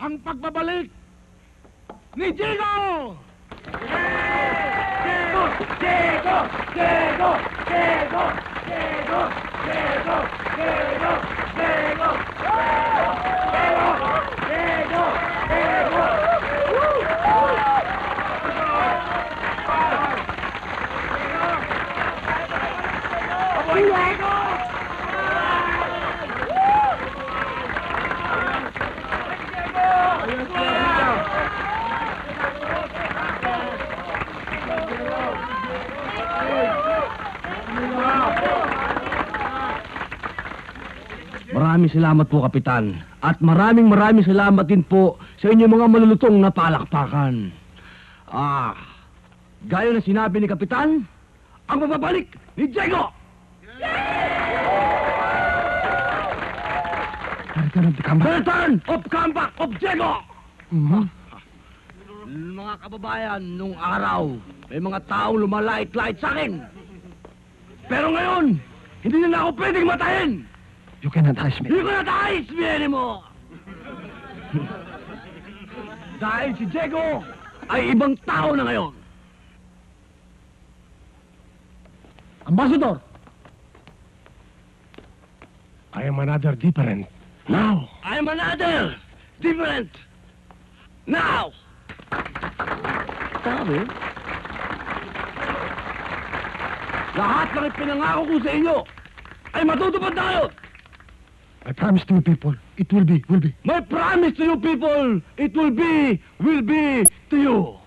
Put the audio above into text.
ang pagbabalik ni Diego! Diego! Diego! Diego! Diego! Diego! Diego! Diego! Diego! Diego! Diego! Maraming salamat po, Kapitan. At maraming maraming salamat din po sa inyong mga malulutong na palakpakan. Ah, gaya na sinabi ni Kapitan, ang mababalik ni Diego! Return of the comeback. Return of comeback of Diego! Mhm. Mga kababayan, nung araw, may mga taong lumalait-lait sa akin. Pero ngayon, hindi nila ako pwedeng matayin! You cannot touch me. Ko na tayo, sabihin mo! Dahil si Diego ay ibang tao na ngayon. Ambassador! I am another different. Now! I'm another, different, now! Sabi? Lahat ng ipinangako ko sa inyo ay matutupad na ngayon. I promise to you people, it will be, will be. My promise to you people, it will be, will be to you.